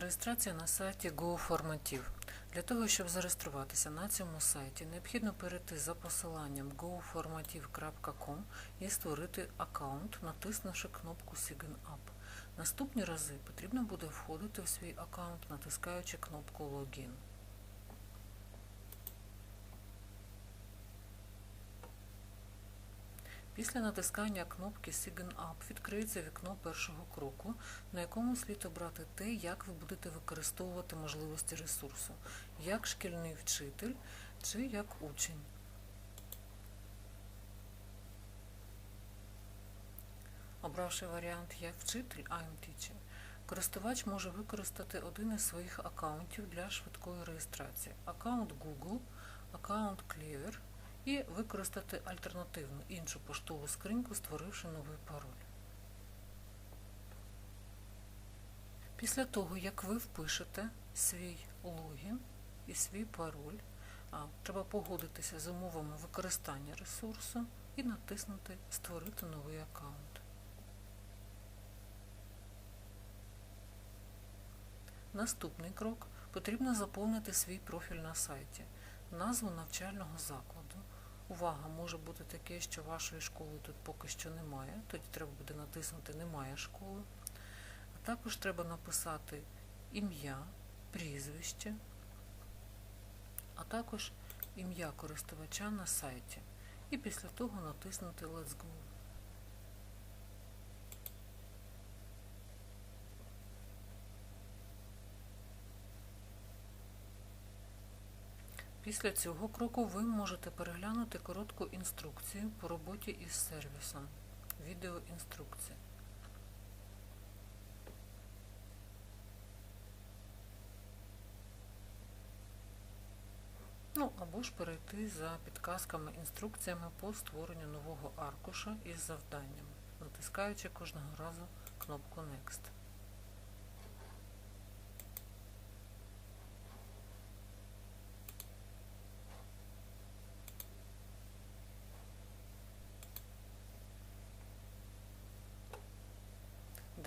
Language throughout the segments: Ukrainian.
Реєстрація на сайті GoFormative. Для того, щоб зареєструватися на цьому сайті, необхідно перейти за посиланням goformative.com і створити аккаунт, натиснувши кнопку Sign Up. Наступні рази потрібно буде входити в свій аккаунт, натискаючи кнопку Login. Після натискання кнопки Sign Up відкриється вікно першого кроку, на якому слід обрати те, як ви будете використовувати можливості ресурсу, як шкільний вчитель чи як учень. Обравши варіант як вчитель I'm Teacher, користувач може використати один із своїх аккаунтів для швидкої реєстрації. Аккаунт Google, аккаунт Clever і використати альтернативну іншу поштову скриньку, створивши новий пароль. Після того, як ви впишете свій логін і свій пароль, треба погодитися з умовами використання ресурсу і натиснути Створити новий аккаунт. Наступний крок потрібно заповнити свій профіль на сайті, назву навчального закладу. Увага може бути таке, що вашої школи тут поки що немає, тоді треба буде натиснути Немає школи. А також треба написати ім'я, прізвище, а також ім'я користувача на сайті. І після того натиснути Let's Go. Після цього кроку ви можете переглянути коротку інструкцію по роботі із сервісом. Відеоінструкція. Ну, або ж перейти за підказками, інструкціями по створенню нового аркуша із завданнями, натискаючи кожного разу кнопку Next.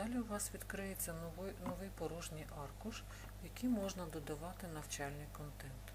Далі у вас відкриється новий, новий порожній аркуш, в який можна додавати навчальний контент.